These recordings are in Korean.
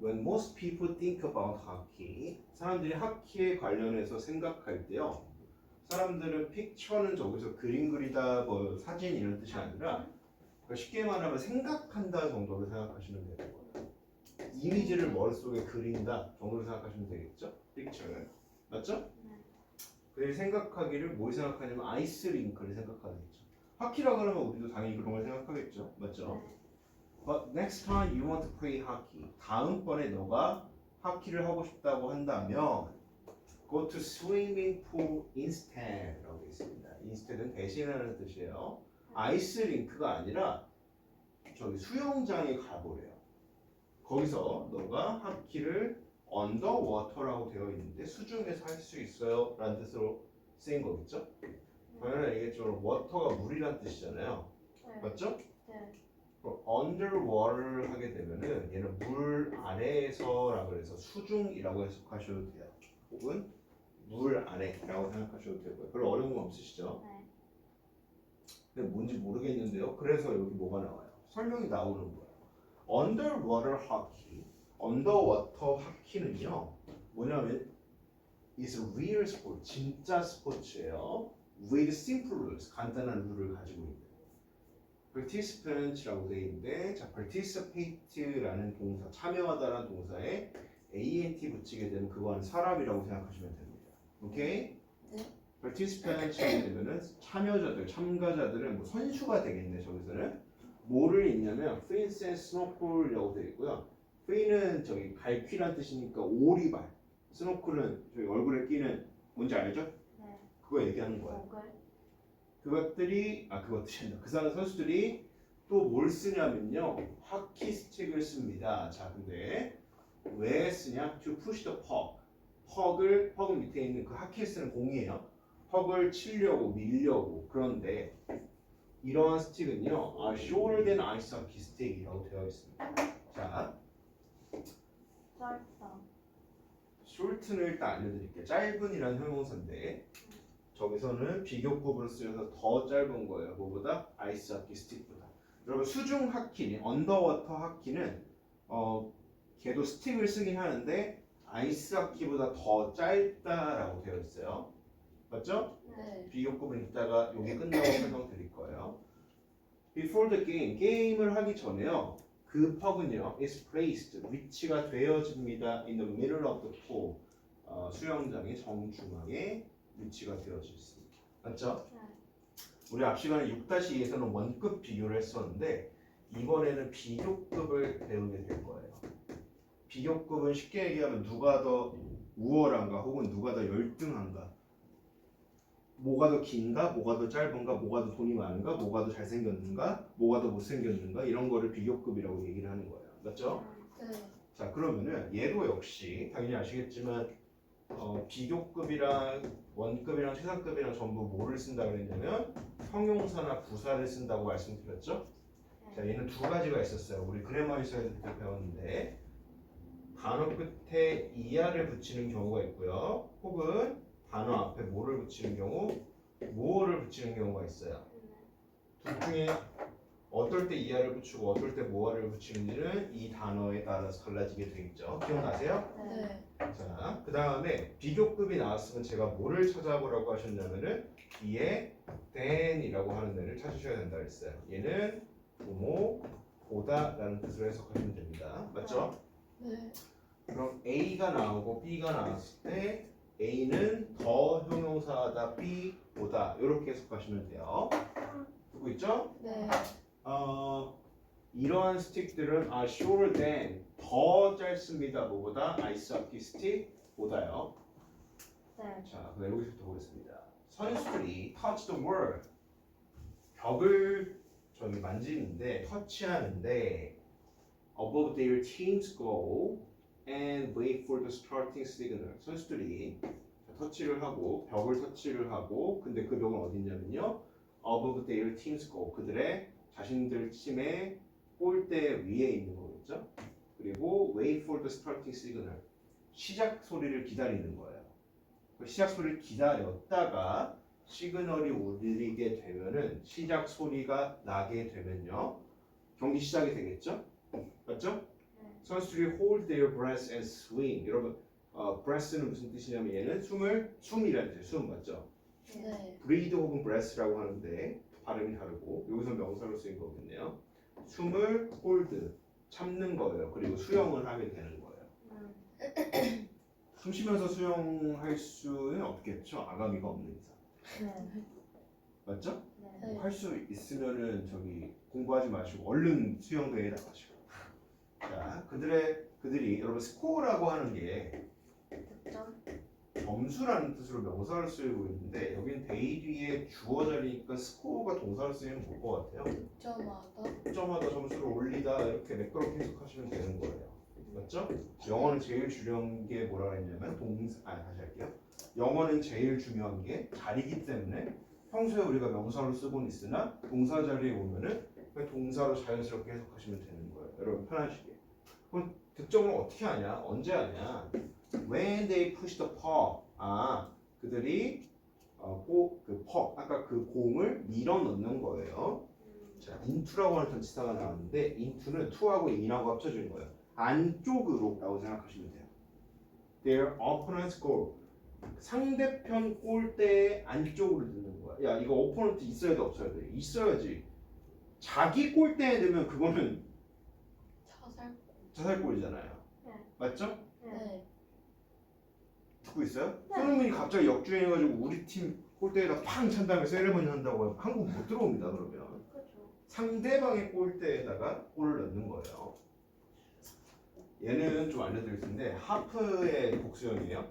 when most people think about hockey, 사람들이 하키에 관련해서 생각할 때요. 사람들은 픽처는 저기서 그림 그리다, 뭐 사진 이런 뜻이 아니라 그러니까 쉽게 말하면 생각한다 정도로 생각하시면 되는 거예요. 이미지를 머릿속에 그린다 정도로 생각하시면 되겠죠? 픽처는 맞죠? 네. 그들이 생각하기를 뭘 생각하냐면 아이스링크를 생각하겠죠. 하키라 그러면 우리도 당연히 그런 걸 생각하겠죠. 맞죠? But next time you want to play hockey. 다음번에 너가 하키를 하고 싶다고 한다면 go to swimming pool instead 라고 되어 있습니다. instead은 대신하는 뜻이에요. 아이스 링크가 아니라 저기 수영장에 가보래요. 거기서 너가 하키를 언더워터라고 되어 있는데 수중에서 할 수 있어요 라는 뜻으로 쓰인 거겠죠? 당연히 알겠지만 워터가 물이란 뜻이잖아요. 네. 맞죠? 네. 그럼 underwater를 하게 되면은 얘는 물 아래에서라 그래서 수중이라고 해석하셔도 돼요. 혹은 물 아래라고 생각하셔도 되고요. 별로 어려운 거 없으시죠? 네. 근데 뭔지 모르겠는데요. 그래서 여기 뭐가 나와요? 설명이 나오는 거예요. underwater hockey, 언더워터 하키는요. 뭐냐면 is a real sport, 진짜 스포츠예요. with simple rules, 간단한 룰을 가지고 있는. Participant라고 되어 있는데 자 participate라는 동사 참여하다라는 동사에 ant 붙이게 되면 그거는 사람이라고 생각하시면 됩니다. 오케이? 네. participant 하게 되면은 참여자들, 참가자들은 뭐 선수가 되겠네 저기서는 뭐를 읽냐면 fins and snorkel이라고 되어 있고요. fin은 저기 갈퀴란 뜻이니까 오리발, snorkel은 저기 얼굴에 끼는 뭔지 알죠? 네. 그거 얘기하는 거예요. 그것들이 아 그것들이 그 사람 선수들이 또 뭘 쓰냐면요 하키 스틱을 씁니다. 자 근데 왜 쓰냐? To push the puck. 퍽을 퍽은 밑에 있는 그 하키에 쓰는 공이에요. 퍽을 치려고 밀려고 그런데 이러한 스틱은요 아, shorter than ice hockey stick이라고 되어 있습니다. 자 짧다. short는 일단 알려드릴게요. 짧은이라는 형용사인데 저기서는 비교급으로 쓰여서 더 짧은 거예요. 뭐보다 아이스 하키 스틱보다. 여러분 수중 하키, 언더워터 하키는 어 걔도 스틱을 쓰긴 하는데 아이스 하키보다 더 짧다라고 되어 있어요. 맞죠? 네. 비교급은 이따가 여기 끝나고 설명드릴 거예요. Before the game, 게임을 하기 전에요. 그 퍽은요, is placed, 위치가 되어집니다. In the middle of the pool, 어, 수영장의 정중앙에 위치가 되어져 있습니다. 맞죠? 네. 우리 앞 시간에 6-2에서는 원급 비교를 했었는데 이번에는 비교급을 배우게 될 거예요. 비교급은 쉽게 얘기하면 누가 더 우월한가 혹은 누가 더 열등한가 뭐가 더 긴가 뭐가 더 짧은가 뭐가 더 돈이 많은가 뭐가 더 잘생겼는가 뭐가 더 못생겼는가 이런 거를 비교급이라고 얘기를 하는 거예요. 맞죠? 네. 자 그러면은 얘도 역시 당연히 아시겠지만 어, 비교급이랑 원급이랑 최상급이랑 전부 뭐를 쓴다 그랬냐면 형용사나 부사를 쓴다고 말씀드렸죠. 자 얘는 두 가지가 있었어요. 우리 그래머에서 배웠는데 단어 끝에 이하를 붙이는 경우가 있고요. 혹은 단어 앞에 뭐를 붙이는 경우 뭐를 붙이는 경우가 있어요. 둘 중에 어떨 때 이하를 붙이고 어떨 때 뭐를 붙이는지는 이 단어에 따라서 달라지게 되겠죠. 기억나세요? 네. 자, 그 다음에 비교급이 나왔으면 제가 뭐를 찾아보라고 하셨냐면은 뒤에 than이라고 하는 애를 찾으셔야 된다 그랬어요. 얘는 부모, 보다라는 뜻으로 해석하시면 됩니다. 맞죠? 네. 그럼 A가 나오고 B가 나왔을 때 A는 더 형용사다 B 보다 이렇게 해석하시면 돼요. 듣고 있죠? 네. 어, 이러한 스틱들은 are shorter than 더 짧습니다. 뭐보다 아이스 하키 스틱보다요. 네. 자, 그럼 여기서부터 보겠습니다. 선수들이 touch the wall 벽을 저기 만지는데 터치하는데 above their team's goal and wait for the starting signal. 선수들이 터치를 하고 벽을 터치를 하고 근데 그 벽은 어디냐면요. above their team's goal. 그들의 자신들 팀의 골대 위에 있는 거겠죠. 그리고 wait for the starting signal. 시작 소리를 기다리는 거예요. 그 시작 소리를 기다렸다가 시그널이 울리게 되면은 시작 소리가 나게 되면요 경기 시작이 되겠죠? 맞죠? 네. 선수들이 hold their breath and swing. 여러분, 어, breath는 무슨 뜻이냐면 얘는 숨을 숨이라는 뜻이에요. 숨 맞죠? 네. breathe 혹은 breath라고 하는데 발음이 다르고 여기서 명사로 쓰인 거겠네요. 숨을 hold 참는 거예요. 그리고 수영을 하게 되는 거예요. 음. 숨 쉬면서 수영할 수는 없겠죠. 아가미가 없는 이상. 네. 맞죠? 네. 할 수 있으면은 저기 공부하지 마시고 얼른 수영대회에 나가시고. 자, 그들의 그들이 여러분 스코어라고 하는 게 득점. 점수라는 뜻으로 명사를 쓰이고 있는데 여긴 데이 뒤에 주어 자리니까 스코어가 동사를 쓰이면 될것 같아요. 득점하다. 점마다 점수를 올리다 이렇게 매끄럽게 해석하시면 되는 거예요. 맞죠? 영어는 제일 중요한 게 뭐라 했냐면 동사 아 다시 할게요. 영어는 제일 중요한 게 자리기 때문에 평소에 우리가 명사로 쓰고는 있으나 동사 자리에 오면은 동사로 자연스럽게 해석하시면 되는 거예요. 여러분 편하시게. 그럼 득점을 어떻게 하냐? 언제 하냐? When they push the puck. 아 그들이 어, 꼭그 puck 아까 그 공을 밀어 넣는 거예요. 자, into라고 하는 전치사가 나왔는데 into는 to하고 in하고 합쳐진 거예요. 안쪽으로라고 생각하시면 돼요. Their opponent's goal. 상대편 골대의 안쪽으로 넣는 거야. 야, 이거 opponent 있어야 돼, 없어야 돼? 있어야지. 자기 골대에 넣으면 그거는 차살. 자살골이잖아요. 네. 맞죠? 네. 듣고 있어요? 네. 손흥민이 갑자기 역주행해가지고 우리 팀 골대에다 팡찬 다음에 세레머니 한다고 하면 한국 못 들어옵니다, 그러면. 그렇죠. 상대방의 골대에다가 골을 넣는 거예요. 얘는 좀 알려드릴 텐데 하프의 복수형이에요.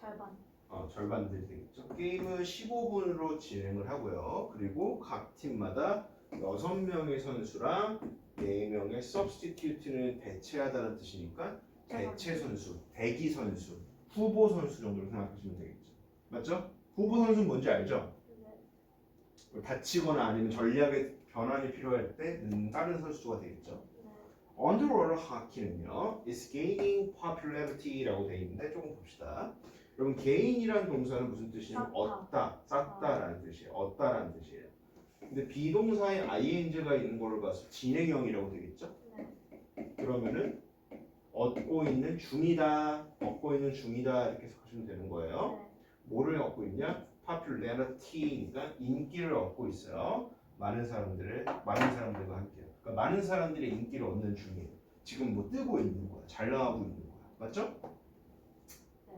절반. 어, 절반 되겠죠. 게임은 15분으로 진행을 하고요. 그리고 각 팀마다 6명의 선수랑 4명의 substitute는 대체하다는 뜻이니까 대체 선수, 대기 선수, 후보 선수 정도로 생각하시면 되겠죠. 맞죠? 후보 선수는 뭔지 알죠? 네. 다치거나 아니면 전략의 변환이 필요할 때 음, 다른 선수가 되겠죠. 네. 언더워터 하키는요, is gaining popularity라고 돼 있는데 조금 봅시다. 여러분 gain이라는 동사는 무슨 뜻이냐면. 얻다, 쌓다라는 뜻이에요. 얻다라는 뜻이에요. 근데 비동사에 ing가 있는 거를 봐서 진행형이라고 되겠죠. 네. 그러면은 얻고 있는 중이다, 얻고 있는 중이다 이렇게 해석하시면 되는 거예요. 네. 뭐를 얻고 있냐? popularity니까 인기를 얻고 있어요. 많은 사람들을 많은 사람들과 함께요. 그러니까 많은 사람들의 인기를 얻는 중이에요. 지금 뭐 뜨고 있는 거야. 잘 나가고 있는 거야. 맞죠? 네.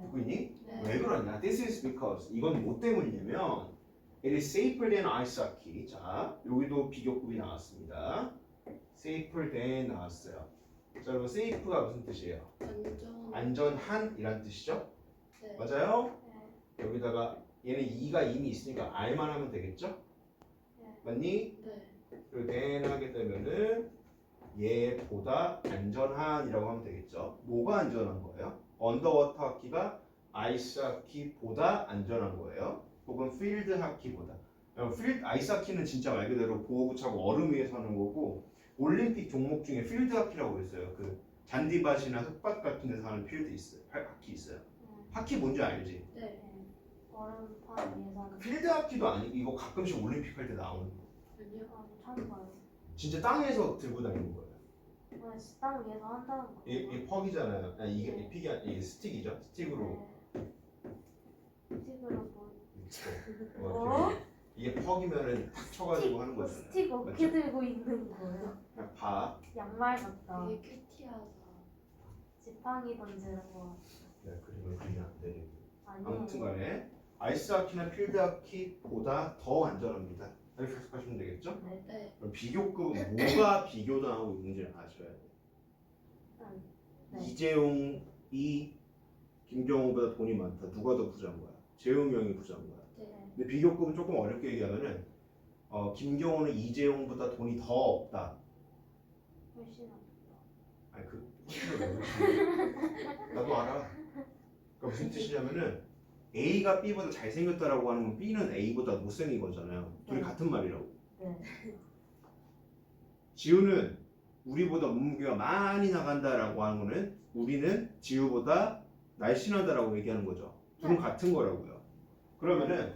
듣고 있니? 네. 왜 그러냐? This is because 이건 뭐 때문이냐면 it is safer than ice hockey. 자, 여기도 비교급이 나왔습니다. safer than 나왔어요. 자, 여러분 safe가 무슨 뜻이에요? 완전. 안전한이란 뜻이죠? 네. 맞아요? 네. 여기다가 얘는 2가 이미 있으니까 R만 하면 되겠죠? 네. 맞니? 네. 그리고 then 하게 되면은 얘보다 안전한이라고 하면 되겠죠. 뭐가 안전한 거예요? 언더워터 하키가 아이스 하키보다 안전한 거예요. 혹은 필드 하키보다. 필드 아이스 하키는 진짜 말 그대로 보호구 차고 얼음 위에 서는 거고 올림픽 종목 중에 필드 하키라고 있어요. 그 잔디밭이나 흙밭 같은 데서 하는 필드 있어요. 하- 하키 있어요. 네. 하키 뭔지 알지? 네. 네. 얼음 판 위에서 하는 필드 하키도 아니 이거 가끔씩 올림픽 할 때 나오는 거. 아니요. 아, 처음 봐요. 진짜 땅에서 들고 다니는 거예요. 아, 식당 위에서 한다는 거. 이, 이 퍽이잖아요. 아니, 이게 이 픽이 아니 이 스틱이죠. 스틱으로 네. 스틱으로 뭐. 어? 뭐 이렇게 이게 퍽이면은 탁 쳐가지고 하는 거잖아요. 스틱 어깨 들고 있는 거예요? 그냥 봐. 양말 같다. 되게 큐티하다. 지팡이 던지는 거. 네, 그림을 그리면 안. 아니에요. 아무튼간에 아이스하키나 필드하키보다 더 안전합니다. 이렇게 해석하시면 되겠죠? 네. 네. 그럼 비교급은 뭐가 비교당하고 있는지를 아셔야 돼요. 음, 네. 이재용이 김경호보다 돈이 많다. 누가 더 부자인 거야? 재용이 형이 부자인 거야. 네. 근데 비교급은 조금 어렵게 얘기하면은 어, 김경호는 이재용보다 돈이 더 없다. 훨씬 아니 그왜 그러지? 나도 알아. 그러니까 무슨 뜻이냐면은 A가 B보다 잘생겼다라고 하는 건 B는 A보다 못생긴 거잖아요. 둘이 네. 같은 말이라고. 네. 지우는 우리보다 몸무게가 많이 나간다라고 하는 거는 우리는 지우보다 날씬하다라고 얘기하는 거죠. 둘은 네. 같은 거라고요. 그러면은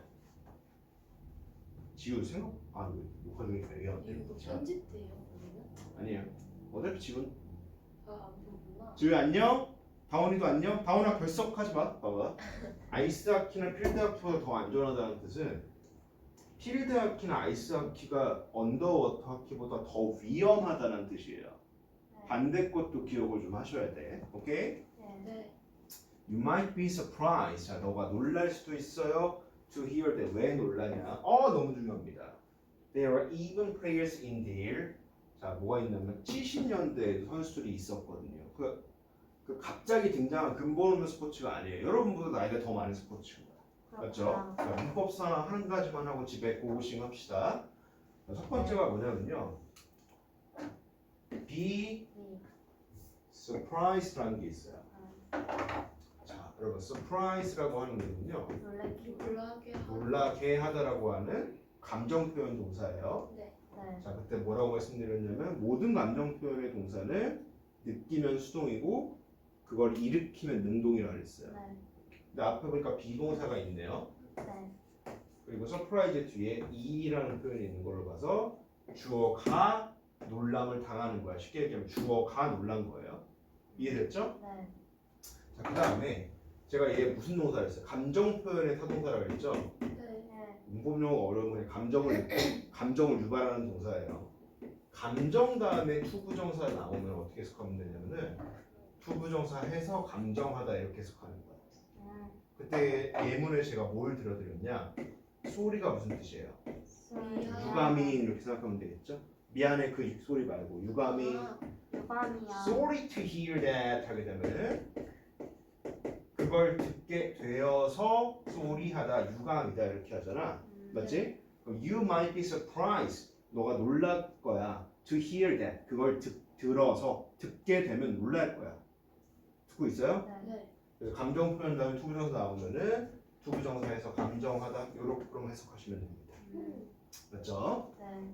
지우 생각 아왜 녹화 중에 얘기하는데 이거 편집돼요. 그러면? 아니에요. 어차피 지금 아안 보구나. 지우야 안녕? 다원이도 안녕? 다원아 결석하지 마. 봐봐. 아이스하키는 필드하키보다 더 안전하다는 뜻은 필드하키나 아이스하키가 언더워터 하키보다 더 위험하다는 뜻이에요. 네. 반대 것도 기억을 좀 하셔야 돼. 오케이? 네. 네. You might be surprised. 자, 너가 놀랄 수도 있어요. To hear that 왜 놀라냐? 어, 너무 중요합니다. There are even players in there. 자, 뭐가 있냐면 70년대에 선수들이 있었거든요. 그, 그 갑자기 등장한 근본 없는 스포츠가 아니에요. 여러분보다 나이가 더 많은. 맞죠? 그렇구나. 자, 문법상 한 가지만 하고 집에 고고싱 합시다. 자, 첫 번째가 뭐냐면요. Be 네. surprised라는 게 있어요. 여러분 surprise라고 하는 거는요. 놀라게 하고. 놀라게 하다라고 하는 감정 표현 동사예요. 네. 네. 자, 그때 뭐라고 말씀드렸냐면 모든 감정 표현의 동사는 느끼면 수동이고 그걸 일으키면 능동이라고 했어요. 네. 근데 앞에 보니까 비동사가 있네요. 네. 그리고 서프라이즈 뒤에 이라는 표현이 있는 걸로 봐서 주어가 놀람을 당하는 거야. 쉽게 얘기하면 주어가 놀란 거예요. 이해됐죠? 네. 자, 그 다음에 제가 얘 무슨 동사를 했어요? 감정 표현의 타동사라고 했죠? 네. 네. 문법 용어 어려운 거니 감정을 감정을 유발하는 동사예요. 감정 다음에 투부정사 나오면 어떻게 해석하면 되냐면은 투부정사 해서 감정하다 이렇게 해석하는. 네. 그때 예문에 제가 뭘 들어드렸냐? 소리가 무슨 뜻이에요? 유감이 이렇게 생각하면 되겠죠? 미안해 그 소리 말고 유감이 아, 유감이야. sorry to hear that 하게 되면은 그걸 듣게 되어서 소리하다 유감이다 이렇게 하잖아. 음, 맞지? 그럼 you might be surprised. 너가 놀랄 거야. To hear that. 그걸 듣, 들어서 듣게 되면 놀랄 거야. 듣고 있어요? 네. 네. 그래서 감정 표현 다음에 투부정사 나오면은 투부정사에서 감정하다 요렇게 그럼 해석하시면 됩니다. 음, 맞죠? 네.